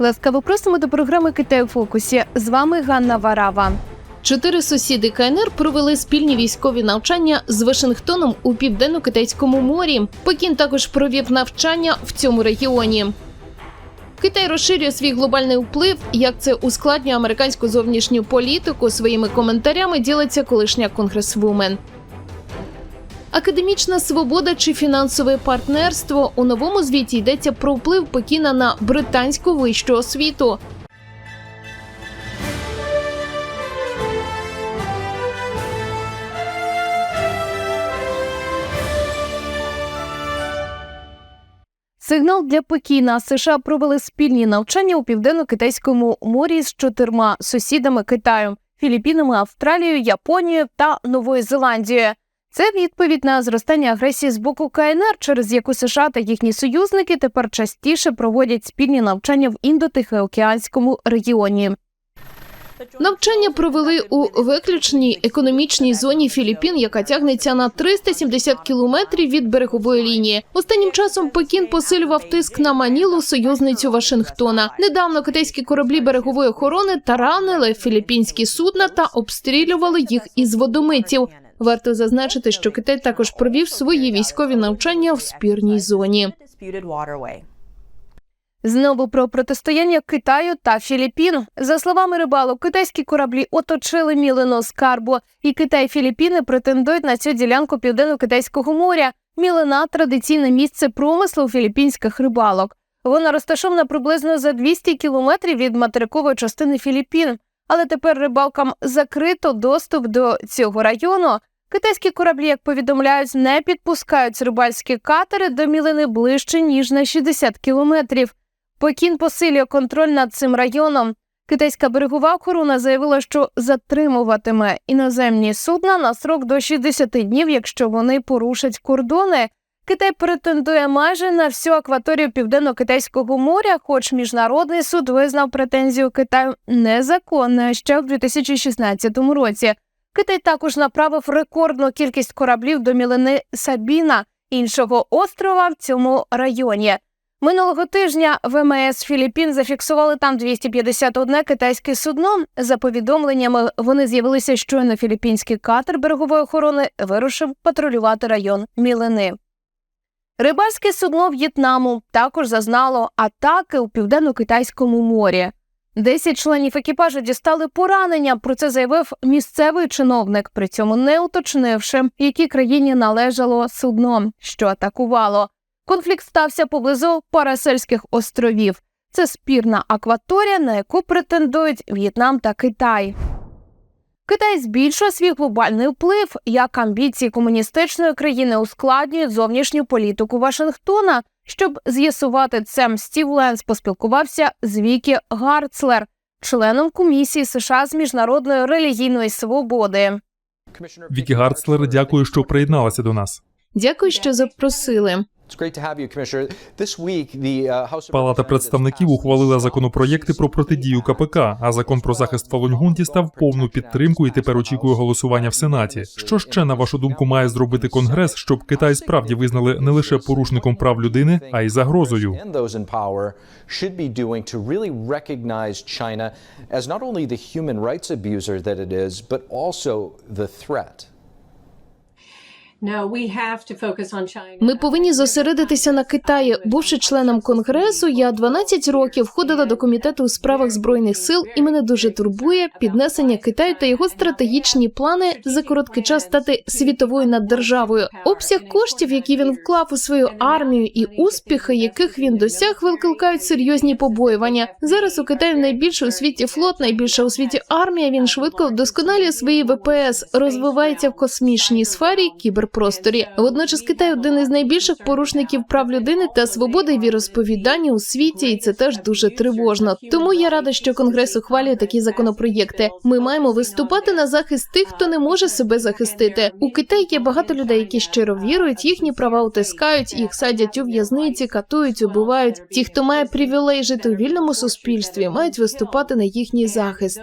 Ласкаво просимо до програми Китай у фокусі. З вами Ганна Варава. Чотири сусіди КНР провели спільні військові навчання з Вашингтоном у південно-китайському морі. Пекін також провів навчання в цьому регіоні. Китай розширює свій глобальний вплив. Як це ускладнює американську зовнішню політику своїми коментарями ділиться колишня конгресвумен. Академічна свобода чи фінансове партнерство у новому звіті йдеться про вплив Пекіна на британську вищу освіту. Сигнал для Пекіна США провели спільні навчання у південно-китайському морі з чотирма сусідами Китаю Філіппінами, Австралією, Японією та Новою Зеландією. Це відповідь на зростання агресії з боку КНР, через яку США та їхні союзники тепер частіше проводять спільні навчання в індотихоокеанському регіоні. Навчання провели у виключній економічній зоні Філіппін, яка тягнеться на 370 кілометрів від берегової лінії. Останнім часом Пекін посилював тиск на Манілу, союзницю Вашингтона. Недавно китайські кораблі берегової охорони таранили філіппінські судна та обстрілювали їх із водомитів. Варто зазначити, що Китай також провів свої військові навчання в спірній зоні. Знову про протистояння Китаю та Філіппін. За словами рибалок, китайські кораблі оточили мілино скарбу, і Китай і Філіппіни претендують на цю ділянку південно-китайського моря. Мілина традиційне місце промислу філіппінських рибалок. Вона розташована приблизно за 200 кілометрів від материкової частини Філіппін. Але тепер рибалкам закрито доступ до цього району. Китайські кораблі, як повідомляють, не підпускають рибальські катери до мілини ближче ніж на 60 кілометрів. Пекін посилює контроль над цим районом. Китайська берегова охорона заявила, що затримуватиме іноземні судна на срок до 60 днів, якщо вони порушать кордони. Китай претендує майже на всю акваторію південно-китайського моря, хоч міжнародний суд визнав претензію Китаю незаконною ще в 2016 році. Китай також направив рекордну кількість кораблів до мілини Сабіна, іншого острова в цьому районі. Минулого тижня ВМС Філіппін зафіксували там 251 китайське судно. За повідомленнями, вони з'явилися щойно філіппінський катер берегової охорони вирушив патрулювати район Мілини. Рибальське судно В'єтнаму також зазнало атаки у південно-китайському морі. Десять членів екіпажу дістали поранення. Про це заявив місцевий чиновник, при цьому не уточнивши, якій країні належало судно, що атакувало. Конфлікт стався поблизу Парасельських островів. Це спірна акваторія, на яку претендують В'єтнам та Китай. Китай збільшує свій глобальний вплив, як амбіції комуністичної країни ускладнюють зовнішню політику Вашингтона. Щоб з'ясувати це, Стів Ленс поспілкувався з Вікі Гарцлер, членом комісії США з міжнародної релігійної свободи. Вікі Гарцлер, дякую, що приєдналася до нас. Дякую, що запросили. Uh, Палата представників ухвалила законопроєкти про протидію КПК, а закон про захист Фалуньгун дістав повну підтримку і тепер очікує голосування в Сенаті. Що ще на вашу думку має зробити Конгрес, щоб Китай справді визнали не лише порушником прав людини, а й загрозою? China as not only the human rights abuser that it is, but also the threat. Ми повинні зосередитися на Китаї. Бувши членом конгресу, я 12 років входила до комітету у справах збройних сил, і мене дуже турбує піднесення Китаю та його стратегічні плани за короткий час стати світовою наддержавою. Обсяг коштів, які він вклав у свою армію, і успіхи, яких він досяг, викликають серйозні побоювання. Зараз у Китаї найбільший у світі флот, найбільша у світі армія. Він швидко вдосконалює свої ВПС, розвивається в космічній сфері, кіберпросторі. Водночас Китай один із найбільших порушників прав людини та свободи віросповідання у світі, і це теж дуже тривожно. Тому я рада, що конгрес ухвалює такі законопроєкти. Ми маємо виступати на захист тих, хто не може себе захистити. У Китаї є багато людей, які щиро вірують, їхні права утискають, їх садять у в'язниці, катують, убивають. Ті, хто має привілей жити у вільному суспільстві, мають виступати на їхній захист.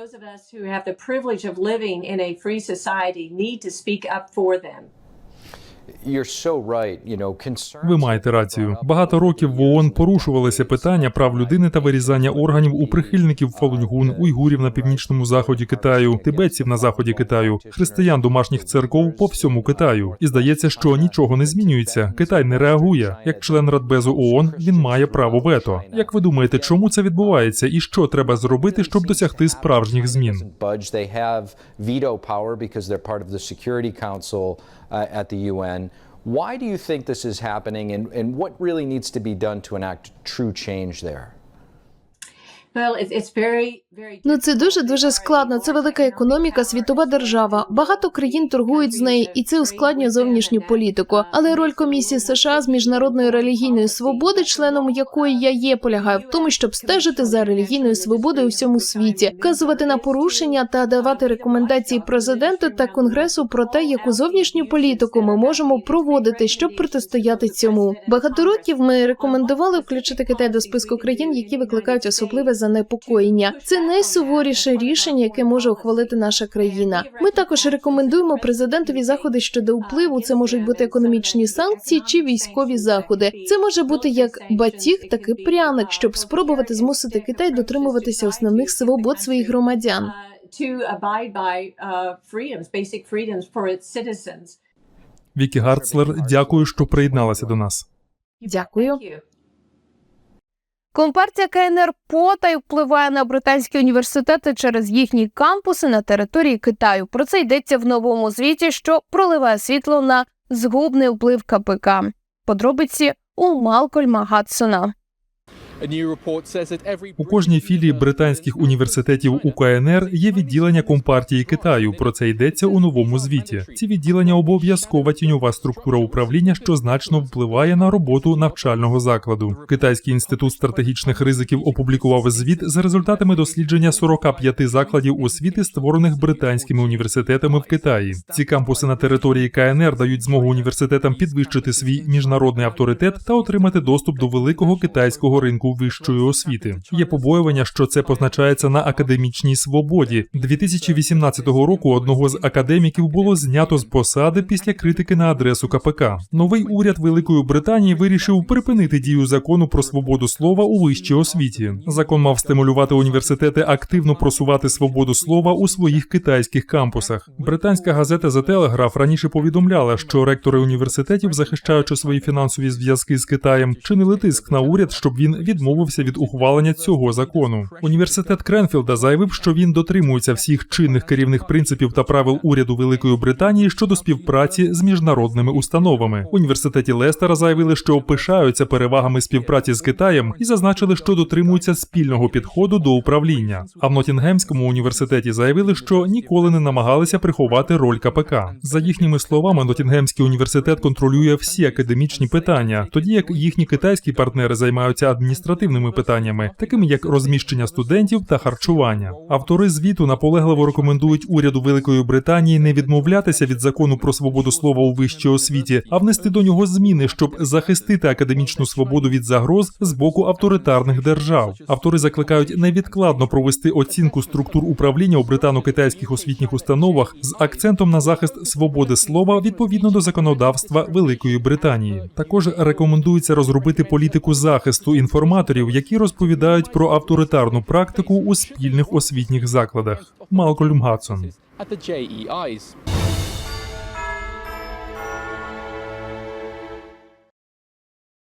Who have the privilege of need to speak up for them. Ви маєте рацію. Багато років в ООН порушувалися питання прав людини та вирізання органів у прихильників Фалуньгун, уйгурів на північному заході Китаю, тибетців на заході Китаю, християн домашніх церков по всьому Китаю. І здається, що нічого не змінюється. Китай не реагує. Як член Радбезу ООН, він має право вето. Як ви думаєте, чому це відбувається, і що треба зробити, щоб досягти справжніх змін? Uh, at the UN. Why do you think this is happening, and, and what really needs to be done to enact true change there? Ну це дуже дуже складно. Це велика економіка, світова держава. Багато країн торгують з нею, і це ускладнює зовнішню політику. Але роль комісії США з міжнародної релігійної свободи, членом якої я є, полягає в тому, щоб стежити за релігійною свободою у всьому світі, вказувати на порушення та давати рекомендації президенту та конгресу про те, яку зовнішню політику ми можемо проводити, щоб протистояти цьому. Багато років ми рекомендували включити Китай до списку країн, які викликають особливе занепокоєння. Це найсуворіше рішення, яке може ухвалити наша країна. Ми також рекомендуємо президентові заходи щодо впливу. Це можуть бути економічні санкції чи військові заходи. Це може бути як батіг, так і пряник, щоб спробувати змусити Китай дотримуватися основних свобод своїх громадян. Вікі Гарцлер, дякую, що приєдналася до нас. Дякую. Компартія КНР потай впливає на британські університети через їхні кампуси на території Китаю. Про це йдеться в новому звіті, що проливає світло на згубний вплив КПК. Подробиці у Малкольма Гадсона. У кожній філії британських університетів УКНР є відділення компартії Китаю. Про це йдеться у новому звіті. Ці відділення обов'язкова тіньова структура управління, що значно впливає на роботу навчального закладу. Китайський інститут стратегічних ризиків опублікував звіт за результатами дослідження 45 закладів освіти, створених британськими університетами в Китаї. Ці кампуси на території КНР дають змогу університетам підвищити свій міжнародний авторитет та отримати доступ до великого китайського ринку вищої освіти. Є побоювання, що це позначається на академічній свободі. 2018 року одного з академіків було знято з посади після критики на адресу КПК. Новий уряд Великої Британії вирішив припинити дію закону про свободу слова у вищій освіті. Закон мав стимулювати університети активно просувати свободу слова у своїх китайських кампусах. Британська газета The Telegraph раніше повідомляла, що ректори університетів, захищаючи свої фінансові зв'язки з Китаєм, чинили тиск на уряд, щоб він відмовився від ухвалення цього закону. Університет Кренфілда заявив, що він дотримується всіх чинних керівних принципів та правил уряду Великої Британії щодо співпраці з міжнародними установами. Університеті Лестера заявили, що пишаються перевагами співпраці з Китаєм і зазначили, що дотримуються спільного підходу до управління. А в Нотінгемському університеті заявили, що ніколи не намагалися приховати роль КПК. За їхніми словами, Нотінгемський університет контролює всі академічні питання, тоді як їхні китайські партнери займаються адміністративними питаннями, такими як розміщення студентів та харчування. Автори звіту наполегливо рекомендують уряду Великої Британії не відмовлятися від закону про свободу слова у вищій освіті, а внести до нього зміни, щоб захистити академічну свободу від загроз з боку авторитарних держав. Автори закликають невідкладно провести оцінку структур управління у британо-китайських освітніх установах з акцентом на захист свободи слова відповідно до законодавства Великої Британії. Також рекомендується розробити політику захисту інформаторів, які розповідають про авторитарну практику у спільних освітніх закладах. Малкольм Гадсон.